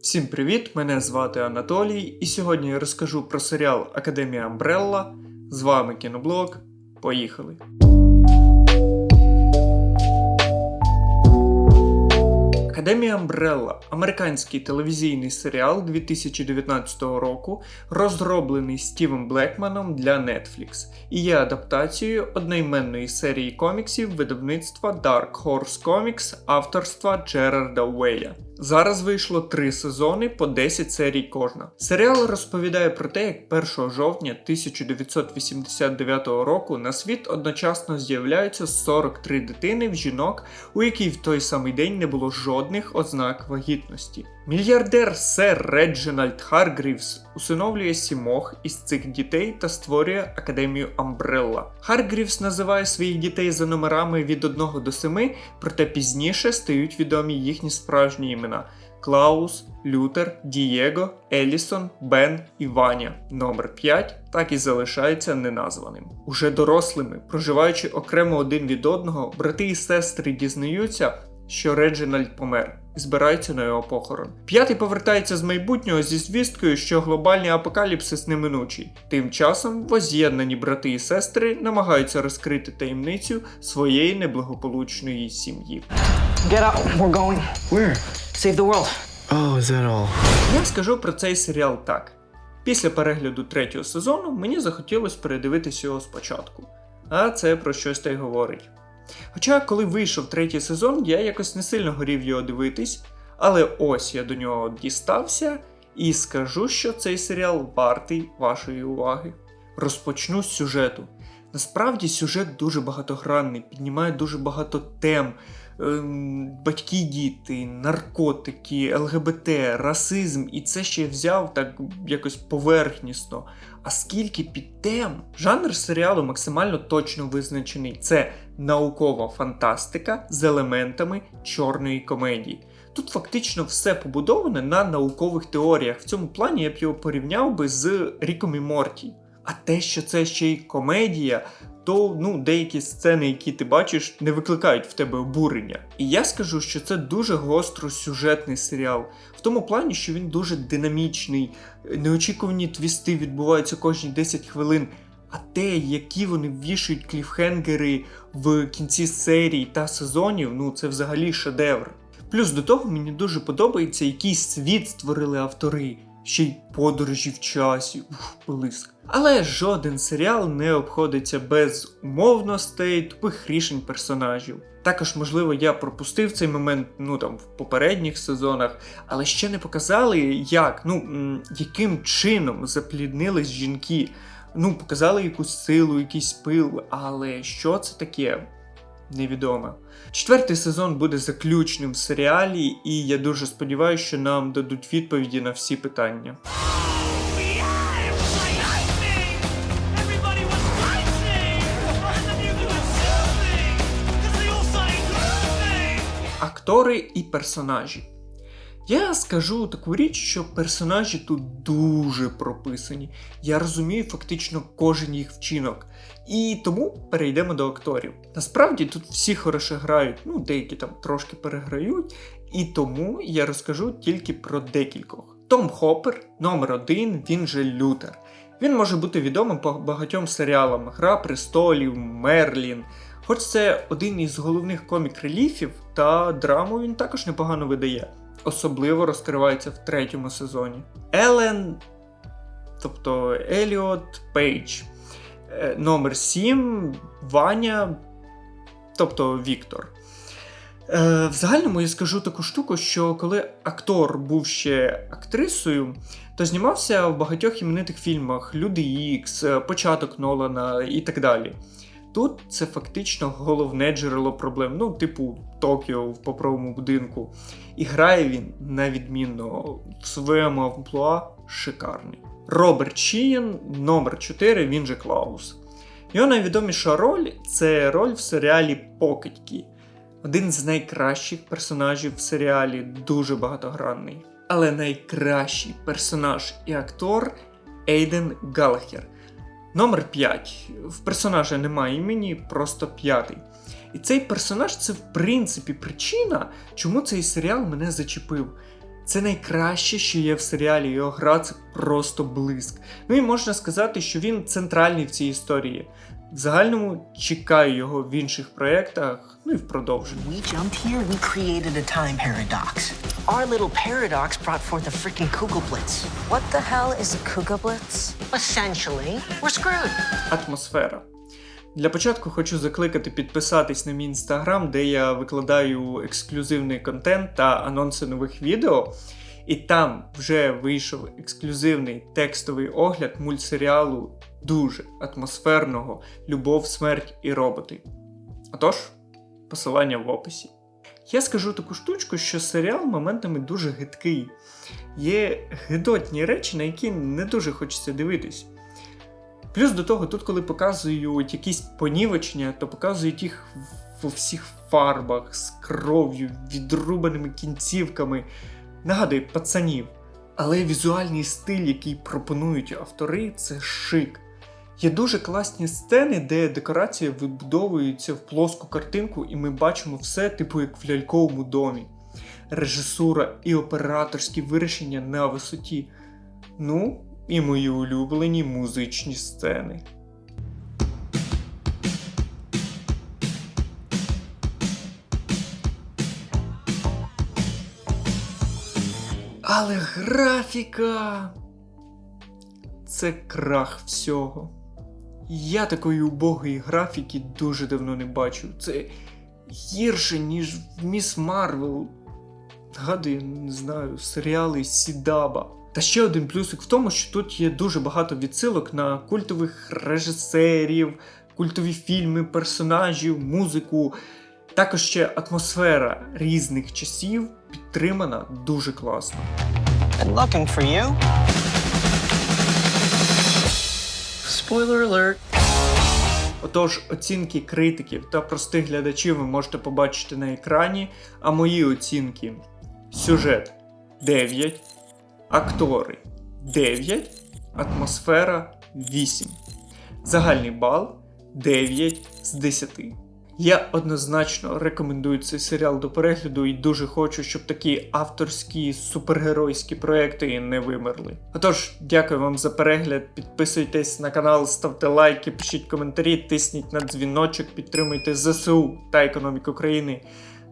Всім привіт! Мене звати Анатолій, і сьогодні я розкажу про серіал Академія Амбрелла. З вами кіноблог. Поїхали! Академія Амбрелла американський телевізійний серіал 2019 року, розроблений Стівом Блекманом для Netflix і є адаптацією одноіменної серії коміксів видавництва Dark Horse Comics авторства Джерарда Уея. Зараз вийшло три сезони по 10 серій кожна. Серіал розповідає про те, як 1 жовтня 1989 року на світ одночасно з'являються 43 дитини в жінок, у якій в той самий день не було жодних ознак вагітності. Мільярдер сер Реджинальд Харгрівс усиновлює сімох із цих дітей та створює академію Амбрелла. Харгрівс називає своїх дітей за номерами від 1 до 7, проте пізніше стають відомі їхні справжні імена. Клаус, Лютер, Дієго, Елісон, Бен і Ваня. Номер 5 так і залишається неназваним. Уже дорослими, проживаючи окремо один від одного, брати і сестри дізнаються, що Реджинальд помер і збираються на його похорон. П'ятий повертається з майбутнього зі звісткою, що глобальний апокаліпсис неминучий. Тим часом воз'єднані брати і сестри намагаються розкрити таємницю своєї неблагополучної сім'ї. Get up. We're going. Where? Save the world. Oh, is that all? Я скажу про цей серіал так. Після перегляду третього сезону мені захотілося передивитися його спочатку. А це про щось та й говорить. Хоча, коли вийшов третій сезон, я якось не сильно горів його дивитись, але ось я до нього дістався і скажу, що цей серіал вартий вашої уваги. Розпочну з сюжету. Насправді сюжет дуже багатогранний, піднімає дуже багато тем. Ем, Батьки, діти, наркотики, ЛГБТ, расизм, і це ще взяв так якось поверхнісно. А скільки підтем? Жанр серіалу максимально точно визначений. Це наукова фантастика з елементами чорної комедії. Тут фактично все побудоване на наукових теоріях. В цьому плані я б його порівняв би з Ріком і Морті. А те, що це ще й комедія, то ну, деякі сцени, які ти бачиш, не викликають в тебе обурення. І я скажу, що це дуже гостро сюжетний серіал, в тому плані, що він дуже динамічний, неочікувані твісти відбуваються кожні 10 хвилин. А те, які вони вішають кліфхенгери в кінці серій та сезонів, ну це взагалі шедевр. Плюс до того мені дуже подобається, який світ створили автори, ще й подорожі в часі, ух, блиск. Але жоден серіал не обходиться без умовностей, тупих рішень персонажів. Також, можливо, я пропустив цей момент ну там в попередніх сезонах, але ще не показали, як, ну яким чином запліднились жінки. Ну, показали якусь силу, якийсь пил, але що це таке? Невідомо. Четвертий сезон буде заключним в серіалі, і я дуже сподіваюся, що нам дадуть відповіді на всі питання. Актори і персонажі. Я скажу таку річ, що персонажі тут дуже прописані. Я розумію фактично кожен їх вчинок. І тому перейдемо до акторів. Насправді тут всі хороше грають, ну деякі там трошки переграють, і тому я розкажу тільки про декількох. Том Хоппер, номер один, він же Лютер. Він може бути відомим по багатьом серіалам: Гра престолів, Мерлін. Хоч це один із головних комік-реліфів, та драму він також непогано видає. Особливо розкривається в третьому сезоні. Елен, тобто Еліот Пейдж. Е, Номер 7 Ваня, тобто Віктор. Е, в загальному я скажу таку штуку, що коли актор був ще актрисою, то знімався в багатьох іменитих фільмах Люди Ікс, Початок Нолана і так далі. Тут це фактично головне джерело проблем, ну, типу Токіо в паперовому будинку. І грає він на відмінно в своєму амплуа шикарний. Роберт Шієн, номер 4, він же Клаус. Його найвідоміша роль це роль в серіалі Покидьки. Один з найкращих персонажів в серіалі, дуже багатогранний. Але найкращий персонаж і актор Ейден Галахер. Номер 5. В персонажа немає імені, просто п'ятий. І цей персонаж це, в принципі, причина, чому цей серіал мене зачепив. Це найкраще, що є в серіалі. Його гра це просто блиск. Ну і можна сказати, що він центральний в цій історії. В загальному чекаю його в інших проєктах, ну і в продовженні. We jumped here, we created a time paradox. Our little paradox brought forth a freaking Kugelblitz. What the hell is a Kuga Blitz? Essentially, we're screwed. Атмосфера. Для початку хочу закликати підписатись на мій інстаграм, де я викладаю ексклюзивний контент та анонси нових відео. І там вже вийшов ексклюзивний текстовий огляд мультсеріалу дуже атмосферного Любов, смерть і роботи. Отож, посилання в описі. Я скажу таку штучку, що серіал моментами дуже гидкий. Є гидотні речі, на які не дуже хочеться дивитись. Плюс до того, тут, коли показують якісь понівечення, то показують їх в всіх фарбах, з кров'ю, відрубаними кінцівками. Нагадує пацанів. Але візуальний стиль, який пропонують автори, це шик. Є дуже класні сцени, де декорація вибудовується в плоску картинку, і ми бачимо все, типу як в ляльковому домі. Режисура і операторські вирішення на висоті. Ну, і мої улюблені музичні сцени. Але графіка. Це крах всього. Я такої убогої графіки дуже давно не бачив. Це гірше, ніж в Міс Марвел. Гадую, не знаю, серіали Сідаба. Та ще один плюсик в тому, що тут є дуже багато відсилок на культових режисерів, культові фільми, персонажів, музику. Також ще атмосфера різних часів підтримана дуже класно. Been looking for you. Spoiler alert. Отож, оцінки критиків та простих глядачів ви можете побачити на екрані, а мої оцінки: сюжет 9, актори 9, атмосфера 8. Загальний бал 9 з 10. Я однозначно рекомендую цей серіал до перегляду і дуже хочу, щоб такі авторські супергеройські проекти не вимерли. Отож, дякую вам за перегляд. Підписуйтесь на канал, ставте лайки, пишіть коментарі, тисніть на дзвіночок, підтримуйте ЗСУ та економіку країни.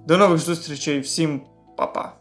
До нових зустрічей, всім па-па!